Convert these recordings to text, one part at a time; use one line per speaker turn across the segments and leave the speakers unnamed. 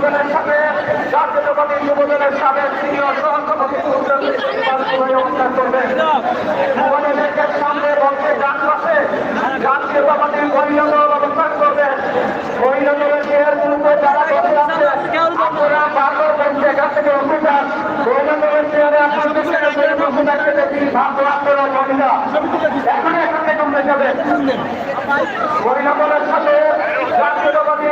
আপনাদের সাথে জাতীয়তাবাদী যুবদলের সাথে সিনিয়র সহসভাপতি অবস্থান করবেন সামনে বলছে ডান পাশে জাতীয়তাবাদী মহিলা অবস্থান করবেন মহিলা থেকে অফিসার মহিলা দলের চেয়ারে আপনাদের বসে থাকতে আপনারা মহিলা। সাথে জাতীয়তাবাদী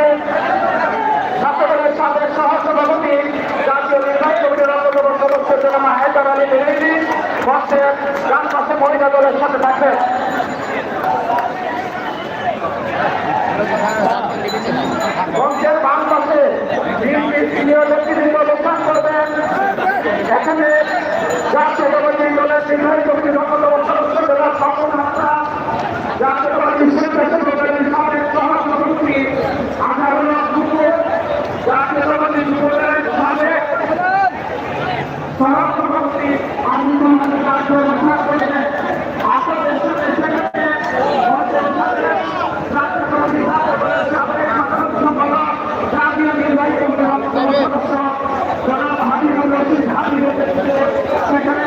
মহিলা দলের সাথে থাকবে। সিনিয়র নেতৃবৃন্দ অবস্থান করবেন এখানে জাতীয়তাবাদী দলের কমিটির অন্যতম সদস্য জনাব স্বপন হাসনা জাতীয়তাবাদী স্বেচ্ছাসেবকের সাবেক সহসভাপতি আঠারো লাখ দুপুর জাতীয়তাবাদী যুবদলের সাবেক সহসভাপতি আমিনুল হাসান রাজ্য অবস্থান করবেন আপনাদের সাথে সেখানে মঞ্চের সাথে জাতীয়তাবাদী ছাত্রদলের সাবেক সাধারণ সম্পাদক জাতীয় নির্বাহী কমিটির অন্যতম সদস্য জনাব হাবিবুর রশিদ হাবিবের নেতৃত্বে সেখানে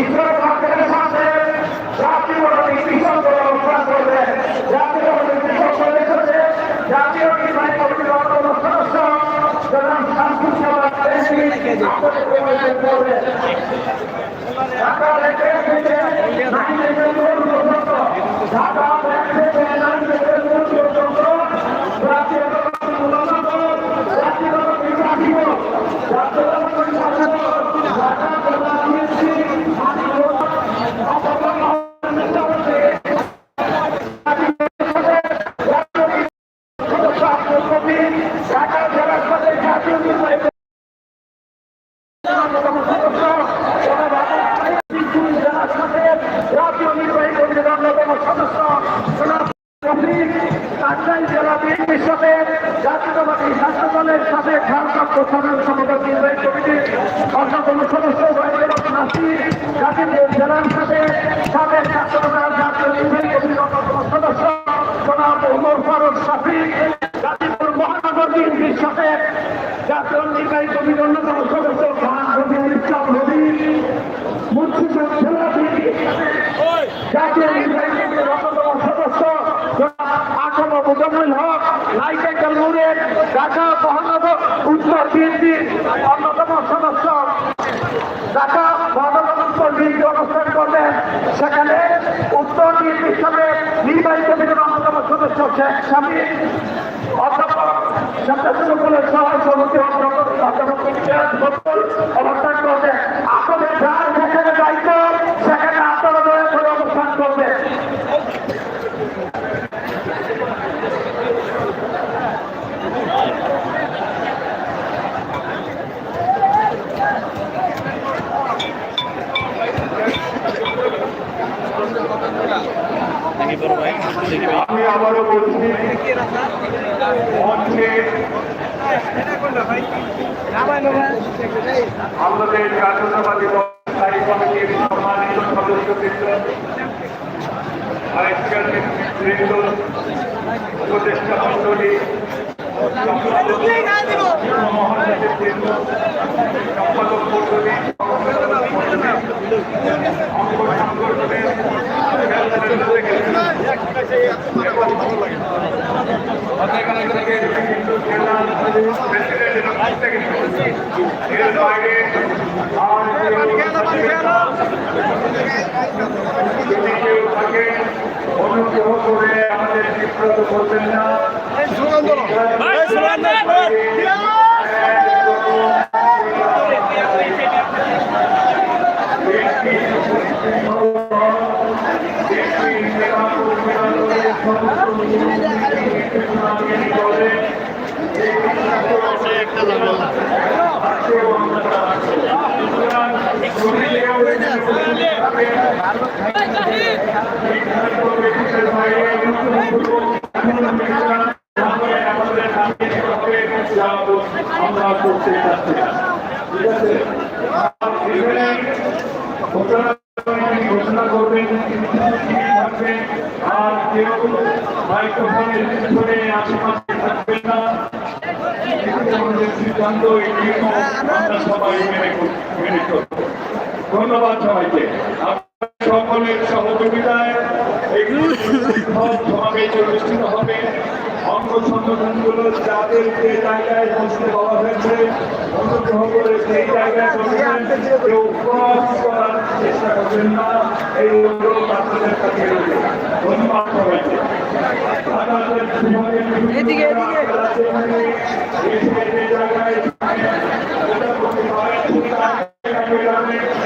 ঈশ্বরের ভক্তের সাথে জাতীয়বাদী কৃষক দল অবস্থান করবে জাতীয়বাদী কৃষক দলের সাথে জাতীয় নির্বাহী কমিটির অন্যতম সদস্য জনাব শামসুল সালাম আলাইহি আপনাদের পরিচয় করবে ঢাকা টাঙ্গাইল জেলা বিএনপির সাথে জাতীয়তাবাদী ছাত্র অন্যতম সদস্য নাসির, জাতীয় জেলার জাতীয় নির্বাহী কমিটির অন্যতম সদস্য গাজীপুর জাতীয় নির্বাহী কমিটির অন্যতম সদস্য মুজাম্মিল হক লাইটেকাল নূরের ঢাকা মহানগর উত্তর বিএনপির অন্যতম সদস্য। ঢাকা মহানগর উত্তর বিএনপি অনুষ্ঠান করবেন। সেখানে উত্তর বিএনপির সাথে নির্বাহী কমিটির অন্যতম সদস্য শেখ স্বামী অধ্যাপক সহায় সমিতি অধ্যাপক অধ্যাপক ইমতিয়াজ বকুল অবস্থান করবেন আপনাদের যার যেখানে দায়িত্ব সেখানে আপনারা দয়া করে অবস্থান করবেন
আমাদের জাতীয়তাবাদী স্থায়ী কমিটির সম্মানিত সদস্যবৃন্দ আজকের নেতৃবৃন্দ উপদেষ্টা মন্ডলী সম্পাদক মন্ডলী অঙ্গ সংগঠনের এর বাইরে আর যদি কেউ থাকে অনুগ্রহ করে আমাদের বিব্রত করবেন না। আমরা করতে চাচ্ছি। ঠিক আছে এখানে ঘোষণা ঘোষণা করবেন থাকবেন আর কেউ মাইক্রোফোনের পিছনে আশেপাশে থাকবেন না ধন্যবাদ সবাইকে আপনাদের সকলের সহযোগিতায় এই হবে। যাদের জায়গায় হয়েছে করে সেই জায়গায় আপনাদের বিভাগের বিভিন্ন আপনারা যেখানে এসে যে জায়গায়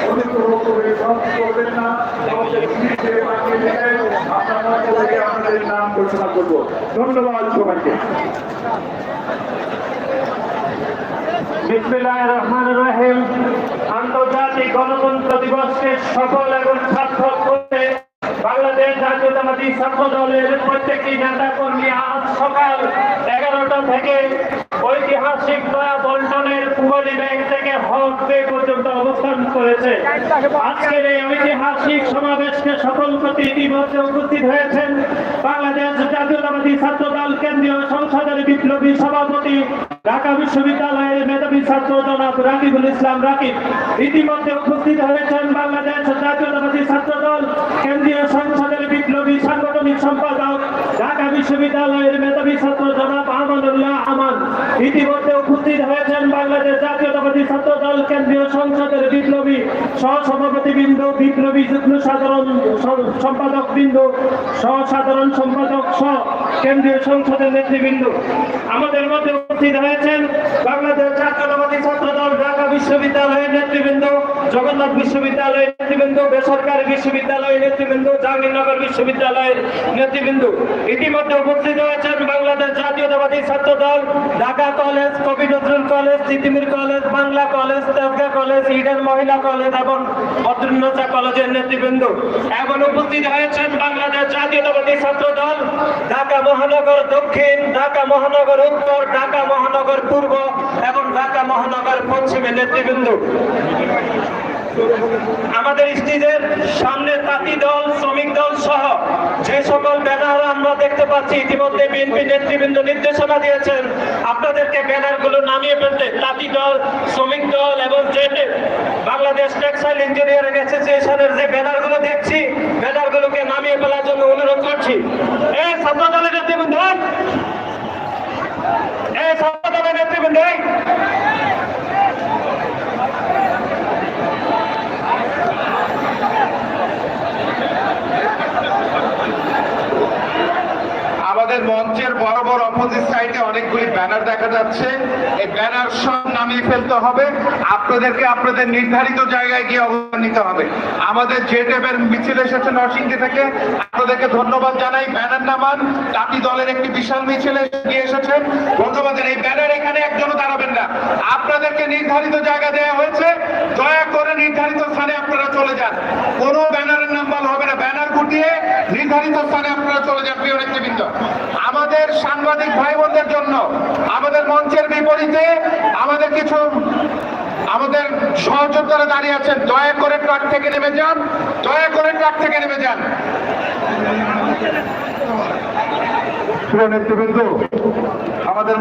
অনুগ্রহ করে ক্রস করবেন না আমাদের পিছিয়ে পাঠিয়ে দেবেন আপনারা থেকে আমাদের নাম ঘোষণা করব ধন্যবাদ সবাইকে।
আন্তর্জাতিক গণতন্ত্র দিবসকে সফল এবং সার্থক করতে বাংলাদেশ জাতীয়তাবাদী ছাত্র দলের প্রত্যেকটি নেতা কর্মী আজ সকাল এগারোটা থেকে ঐতিহাসিক নয়া বন্টনের পুবালি ব্যাংক থেকে হক করেছে। আজকের এই ঐতিহাসিক সমাবেশকে সফল করতে ইতিমধ্যে উপস্থিত হয়েছেন বাংলাদেশ জাতীয়তাবাদী ছাত্র দল কেন্দ্রীয় সংসদের বিপ্লবী সভাপতি, ঢাকা বিশ্ববিদ্যালয়ের মেধাবী ছাত্র জনাব রাকিবুল ইসলাম রাকিব। ইতিমধ্যে উপস্থিত হয়েছেন বাংলাদেশ জাতীয়তাবাদী ছাত্র দল কেন্দ্রীয় সংসদের বিপ্লবী সাংগঠনিক সম্পাদক, ঢাকা বিশ্ববিদ্যালয়ের মেধাবী ছাত্র আমান ইতিমধ্যে উপস্থিত হয়েছেন বাংলাদেশ জাতীয়তাবাদী ছাত্র দল কেন্দ্রীয় সংসদের বিপ্লবী সহসভাপতি বিন্দু বিপ্লবী যুগ্ম সাধারণ সম্পাদক বিন্দু সহ সাধারণ সম্পাদক সহ কেন্দ্রীয় সংসদের নেতৃবৃন্দ। আমাদের মধ্যে উপস্থিত হয়েছেন বাংলাদেশ জাতীয়তাবাদী ছাত্র দল ঢাকা বিশ্ববিদ্যালয়ের নেতৃবৃন্দ জগন্নাথ বিশ্ববিদ্যালয়ের নেতৃবৃন্দ, বেসরকারি বিশ্ববিদ্যালয়ের নেতৃবৃন্দ, জাহাঙ্গীরনগর বিশ্ববিদ্যালয়ের নেতৃবৃন্দ ইতিমধ্যে উপস্থিত হয়েছেন বাংলাদেশ জাতীয়তাবাদী ছাত্র দল Dhaka college, Kabi Nazrul college, Titumir college, Bangla college, Tejgaon college, Eden মহিলা কলেজ এবং বদ্রুন্নসা কলেজের নেতৃবৃন্দ। এবং উপস্থিত হয়েছেন বাংলাদেশ জাতীয়তাবাদী ছাত্র দল ঢাকা মহানগর দক্ষিণ, ঢাকা মহানগর উত্তর, ঢাকা মহানগর পূর্ব এবং ঢাকা মহানগর পশ্চিমের নেতৃবৃন্দ। আমাদের স্টেজের সামনে তাঁতি দল, শ্রমিক দল সহ যে সকল ব্যানার আমরা দেখতে পাচ্ছি, ইতিমধ্যে বিএনপি নেতৃবৃন্দ নির্দেশনা দিয়েছেন। আপনাদেরকে ব্যানারগুলো নামিয়ে ফেলতে তাঁতি দল, শ্রমিক দল এবং যে বাংলাদেশ টেক্সটাইল ইঞ্জিনিয়ারিং অ্যাসোসিয়েশনের যে ব্যানারগুলো দেখছি, ব্যানারগুলোকে নামিয়ে ফেলার জন্য অনুরোধ করছি। এই ছাত্র দলের নেতৃবৃন্দ! এই ছাত্র দলের নেতৃবৃন্দ!
ব্যানার দেখা যাচ্ছে। এই ব্যানার সব নামিয়ে ফেলতে হবে। আপনাদেরকে আপনাদের নির্ধারিত জায়গায় গিয়ে অবদান নিতে হবে। আমাদের জেটেবের মিছিল এসেছে নরসিংদী থেকে, আপনাদেরকে ধন্যবাদ জানাই। ব্যানার নামান জাতি দলের একটি বিশাল মিছিল গিয়ে এসেছেন ধন্যবাদ এই ব্যানার এখানে একজনও দাঁড়াবেন না। আপনাদেরকে নির্ধারিত জায়গা দেওয়া হয়েছে। দয়া করে নির্ধারিত স্থানে আপনারা চলে যান। কোনো ব্যানারের নাম্বার হবে না। ব্যানার গুটিয়ে নির্ধারিত স্থানে আপনারা চলে যান, প্রিয় নেতৃবৃন্দ। আমাদের সাংবাদিক ভাই বোনদের জন্য বিপরীতে আমাদের কিছু, আমাদের সহযোদ্ধারা দাঁড়িয়ে আছেন। দয়া করে ট্রাক থেকে নেমে যান। দয়া করে ট্রাক থেকে নেমে যান।
নেতৃবৃন্দ, আমাদের